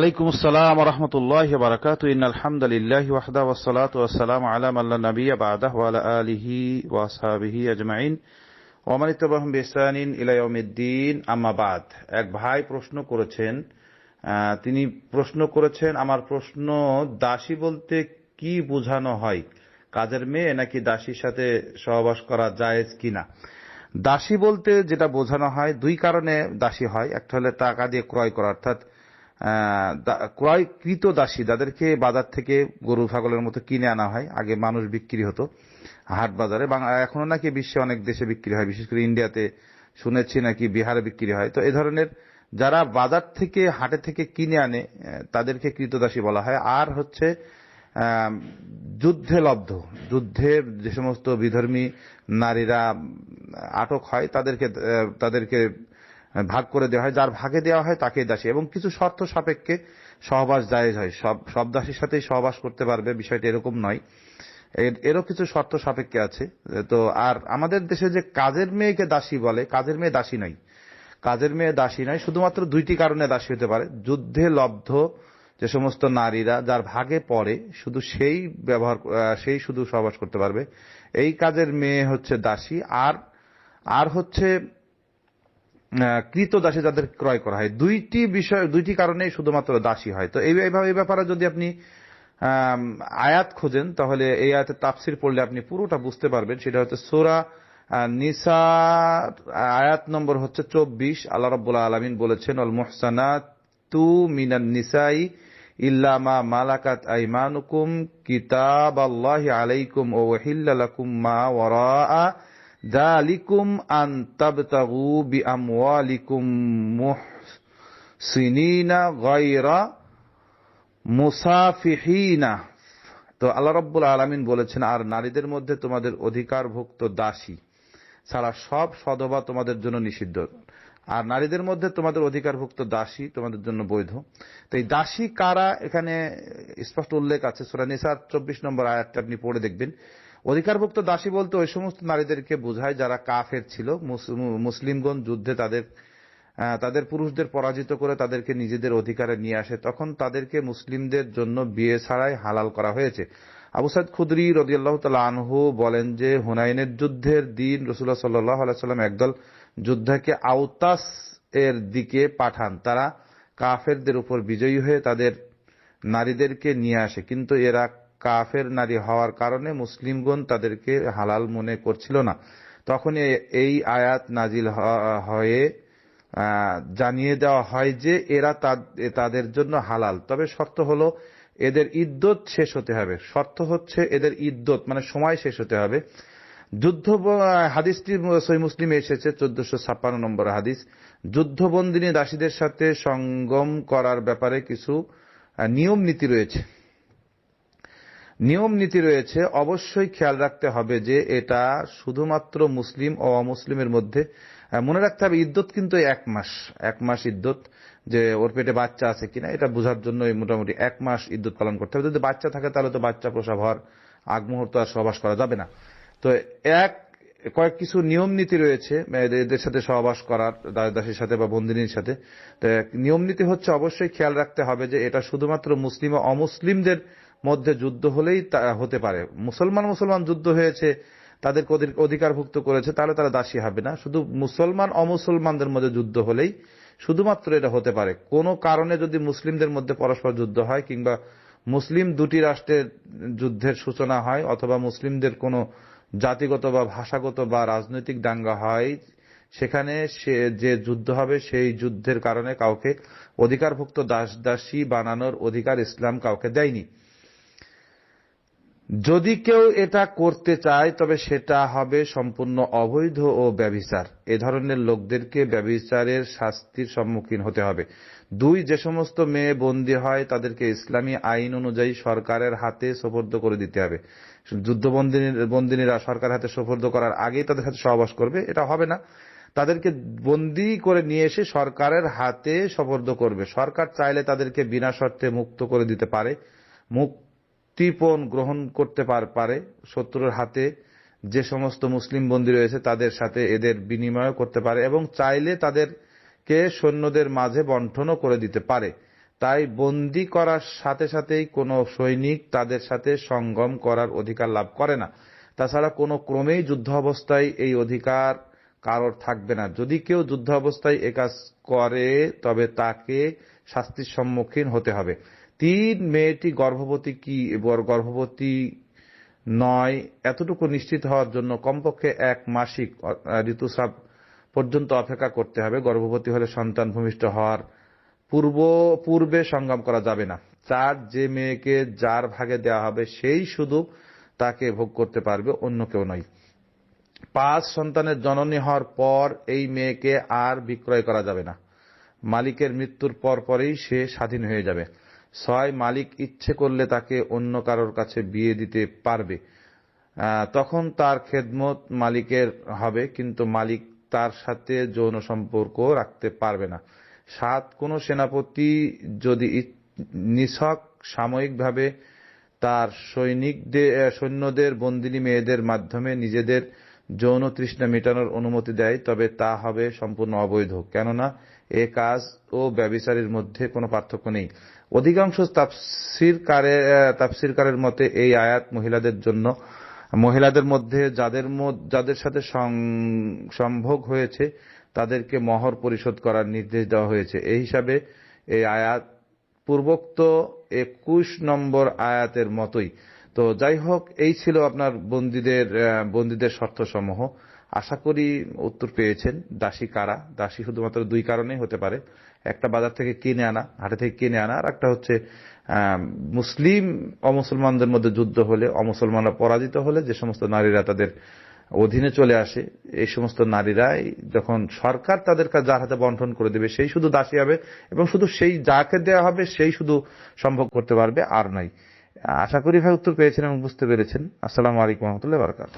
ওয়ালাইকুম আসসালাম রহমতুল্লাহ বারাকাতু ইন আলহামদুলিল্লাহ আলা ওয়া আলা আলিহি ওয়া আসহাবিহি আজমাইন। ওয়া মান ইত্তাবাহুম বাদ, এক ভাই প্রশ্ন করেছেন তিনি প্রশ্ন করেছেন, আমার প্রশ্ন দাসী বলতে কি বোঝানো হয়? কাজের মেয়ে নাকি দাসীর সাথে সহবাস করা জায়েজ কিনা? দাসী বলতে যেটা বোঝানো হয়, দুই কারণে দাসী হয়। একটা হলে টাকা দিয়ে ক্রয় করা, অর্থাৎ ক্রয়কৃত দাসী, যাদেরকে বাজার থেকে গরু, ছাগলের মতো কিনে আনা হয়, আগে মানুষ বিক্রি হতো হাট বাজারে বাংলা এখনও নাকি বিশ্বে অনেক দেশে বিক্রি হয়, বিশেষ করে ইন্ডিয়াতে শুনেছি নাকি বিহারে বিক্রি হয়। তো এ ধরনের যারা বাজার থেকে, হাটে থেকে কিনে আনে তাদেরকে কৃতদাসী বলা হয়। আর হচ্ছে যুদ্ধে লব্ধ, যুদ্ধে যে সমস্ত বিধর্মী নারীরা আটক হয়, তাদেরকে তাদেরকে ভাগ করে দেওয়া হয়, যার ভাগে দেওয়া হয় তাকেই দাসী। এবং কিছু শর্ত সাপেক্ষে সহবাস জায়েজ হয়। সব সব দাসীর সাথেই সহবাস করতে পারবে, বিষয়টা এরকম নয়। এর- এরও কিছু শর্ত সাপেক্ষে আছে। তো, আর আমাদের দেশে যে কাজের মেয়েকে দাসী বলে, কাজের মেয়ে দাসী নয়। কাজের মেয়ে দাসী নয়, শুধুমাত্র দুইটি কারণে দাসী হতে পারে। যুদ্ধে লব্ধ যে সমস্ত নারীরা, যার ভাগে পড়ে, শুধু সেই ব্যবহার সেই শুধু সহবাস করতে পারবে। এই কাজের মেয়ে হচ্ছে দাসী। আর আর হচ্ছে কৃত দাসী যাদের ক্রয় করা হয়, দুইটি বিষয়, দুইটি কারণেই শুধুমাত্র দাসী হয়। তো এই এইভাবে এই ব্যাপারে যদি আপনি আয়াত খোঁজেন, তাহলে এই আয়াতের তাফসির পড়লে আপনি পুরোটা বুঝতে পারবেন। সেটা হচ্ছে সোরা নিসা, আয়াত নম্বর হচ্ছে চব্বিশ। আল্লাহ রব্বুল্লাহ আলমিন বলেছেন অল মোহসানা তু মিনান নিসাই ইল্লামা মালাকাত আইমানুকুম। কিতাব আল্লাহ আলাইকুম ও ওহিল্লাকুম মা ওয়ারা দালিকুম আন তাবতাগু বি আমওয়ালিকুম মুহসিনিনা গায়রা মুসাফিহিনা তো আল্লাহ রব্বুল আলমিন বলেছেন, আর নারীদের মধ্যে তোমাদের অধিকারভুক্ত দাসী ছাড়া সব সদবা তোমাদের জন্য নিষিদ্ধ। আর নারীদের মধ্যে তোমাদের অধিকারভুক্ত দাসী তোমাদের জন্য বৈধ। তো এই দাসী কারা? এখানে স্পষ্ট উল্লেখ আছে। সুরানিসার চব্বিশ নম্বর আয়াতটা আপনি পড়ে দেখবেন। অধিকারভুক্ত দাসী বলতে ওই সমস্ত নারীদেরকে বোঝায় যারা কাফের ছিল, মুস- মুসলিমগণ যুদ্ধে তাদের তাদের পুরুষদের পরাজিত করে তাদেরকে নিজেদের অধিকারে নিয়ে আসে, তখন তাদেরকে মুসলিমদের জন্য বিয়ে ছাড়াই হালাল করা হয়েছে। আবু সাইদ খুদরি রদিয়াল্লাহ তালা আনহু বলেন যে, হুনাইনের যুদ্ধের দিন রসুল্লাহ সাল্লাহ আলাইসাল্লাম একদল যোদ্ধাকে আউতাস এর দিকে পাঠান। তারা কাফেরদের উপর বিজয়ী হয়ে তাদের নারীদেরকে নিয়ে আসে, কিন্তু এরা কাফের নারী হওয়ার কারণে মুসলিমগণ তাদেরকে হালাল মনে করছিল না। তখন এই আয়াত নাজিল হয়ে জানিয়ে দেওয়া হয় যে এরা তাদের জন্য হালাল। তবে শর্ত হলো এদের ইদ্যত শেষ হতে হবে। শর্ত হচ্ছে এদের ইদ্যত মানে সময় শেষ হতে হবে। যুদ্ধ হাদিসটি সই মুসলিমে এসেছে, চোদ্দশো ছাপ্পান্ন নম্বর হাদিস। যুদ্ধবন্দিনী দাসীদের সাথে সঙ্গম করার ব্যাপারে কিছু নিয়ম নীতি রয়েছে। নিয়ম নীতি রয়েছে, অবশ্যই খেয়াল রাখতে হবে যে এটা শুধুমাত্র মুসলিম ও অমুসলিমের মধ্যে। মনে রাখতে হবে, ইদ্যত কিন্তু এক মাস এক মাস ইদ্যত যে ওর পেটে বাচ্চা আছে কিনা, এটা বোঝার জন্য মোটামুটি এক মাস ইদ্যত পালন করতে হবে। যদি বাচ্চা থাকে তাহলে তো বাচ্চা প্রসব হওয়ার আগ মুহূর্ত আর সহবাস করা যাবে না। তো এক, কয়েক কিছু নিয়ম নীতি রয়েছে এদের- সাথে সহবাস করার দাস দাসীর সাথে বা বন্দিনীর সাথে। নিয়ম নীতি হচ্ছে অবশ্যই খেয়াল রাখতে হবে যে এটা শুধুমাত্র মুসলিম ও অমুসলিমদের মধ্যে যুদ্ধ হলেই তা হতে পারে। মুসলমান মুসলমান যুদ্ধ হয়েছে, তাদের অধি- অধিকারভুক্ত করেছে, তাহলে তারা দাসী হবে না। শুধু মুসলমান, অমুসলমানদের মধ্যে যুদ্ধ হলেই শুধুমাত্র এটা হতে পারে। কোনো কারণে যদি মুসলিমদের মধ্যে পরস্পর যুদ্ধ হয় কিংবা মুসলিম দুটি রাষ্ট্রের যুদ্ধের সূচনা হয়, অথবা মুসলিমদের কোনো জাতিগত বা ভাষাগত বা রাজনৈতিক দাঙ্গা হয়, সেখানে সে যে যুদ্ধ হবে সেই যুদ্ধের কারণে কাউকে অধিকারভুক্ত দাস দাসী বানানোর অধিকার ইসলাম কাউকে দেয়নি। যদি কেউ এটা করতে চায়, তবে সেটা হবে সম্পূর্ণ অবৈধ ও ব্যভিচার। এ ধরনের লোকদেরকে ব্যভিচারের শাস্তির সম্মুখীন হতে হবে। দুই, যে সমস্ত মেয়ে বন্দী হয়, তাদেরকে ইসলামী আইন অনুযায়ী সরকারের হাতে সোপর্দ করে দিতে হবে। যুদ্ধবন্দিনী বন্দিনীরা সরকারের হাতে সোপর্দ করার আগেই তাদের সাথে সহবাস করবে, এটা হবে না। তাদেরকে বন্দি করে নিয়ে এসে সরকারের হাতে সোপর্দ করবে। সরকার চাইলে তাদেরকে বিনা শর্তে মুক্ত করে দিতে পারে। মুক্তিপণ গ্রহণ করতে পার- শত্রুর হাতে যে সমস্ত মুসলিম বন্দী রয়েছে, তাদের সাথে এদের বিনিময় করতে পারে এবং চাইলে তাদেরকে সৈন্যদের মাঝে বন্টনও করে দিতে পারে। তাই বন্দি করার সাথে সাথেই কোনো সৈনিক তাদের সাথে সঙ্গম করার অধিকার লাভ করে না। তাছাড়া কোনো ক্রমেই যুদ্ধ অবস্থায় এই অধিকার কারোর থাকবে না। যদি কেউ যুদ্ধ অবস্থায় এ কাজ করে, তবে তাকে শাস্তির সম্মুখীন হতে হবে। তিন মেয়েটি গর্ভবতী কি গর্ভবতী নয়, এতটুকু নিশ্চিত হওয়ার জন্য কমপক্ষে এক মাসিক ঋতুস্রাব পর্যন্ত অপেক্ষা করতে হবে। গর্ভবতী হলে সন্তান ভূমিষ্ঠ হওয়ার পূর্ব, পূর্বে সংগ্রাম করা যাবে না। চার, যে মেয়েকে যার ভাগে দেওয়া হবে সেই শুধু তাকে ভোগ করতে পারবে, অন্য কেউ নয়। পাঁচ, সন্তানের জননী হওয়ার পর এই মেয়েকে আর বিক্রয় করা যাবে না। মালিকের মৃত্যুর পর পরেই সে স্বাধীন হয়ে যাবে। ছয় মালিক ইচ্ছে করলে তাকে অন্য কারোর কাছে বিয়ে দিতে পারবে। তখন তার খেদমত মালিকের হবে, কিন্তু মালিক তার সাথে যৌন সম্পর্ক রাখতে পারবে না। সাত, কোন সেনাপতি যদি নিছক সাময়িকভাবে তার সৈনিকদের সৈন্যদের, বন্দিনী মেয়েদের মাধ্যমে নিজেদের যৌন তৃষ্ণা মেটানোর অনুমতি দেয়, তবে তা হবে সম্পূর্ণ অবৈধ। কেননা, এ কাজ ও ব্যবিচারের মধ্যে কোনো পার্থক্য নেই। অধিকাংশ তাফসিরকারের মতে এই আয়াত মহিলাদের জন্য, মহিলাদের মধ্যে যাদের যাদের সাথে সম্ভোগ হয়েছে, তাদেরকে মহর পরিশোধ করার নির্দেশ দেওয়া হয়েছে। এই হিসাবে এই আয়াত পূর্বোক্ত একুশ নম্বর আয়াতের মতোই। তো যাই হোক এই ছিল আপনার বন্দীদের বন্দীদের শর্তসমূহ। আশা করি উত্তর পেয়েছেন, দাসী কারা? দাসী শুধুমাত্র দুই কারণেই হতে পারে। একটা বাজার থেকে কিনে আনা, হাটে থেকে কিনে আনা, আর একটা হচ্ছে মুসলিম অমুসলমানদের মধ্যে যুদ্ধ হলে, অমুসলমানরা পরাজিত হলে যে সমস্ত নারীরা তাদের অধীনে চলে আসে, এই সমস্ত নারীরাই যখন সরকার তাদের যার হাতে বন্টন করে দেবে, সেই শুধু দাসী হবে, এবং শুধু সেই যাকে দেওয়া হবে, সেই শুধু সম্ভব করতে পারবে, আর নাই। আশা করি ভাই উত্তর পেয়েছেন এবং বুঝতে পেরেছেন। আসসালামু আলাইকুম রহমতুল্লাহ বারকাত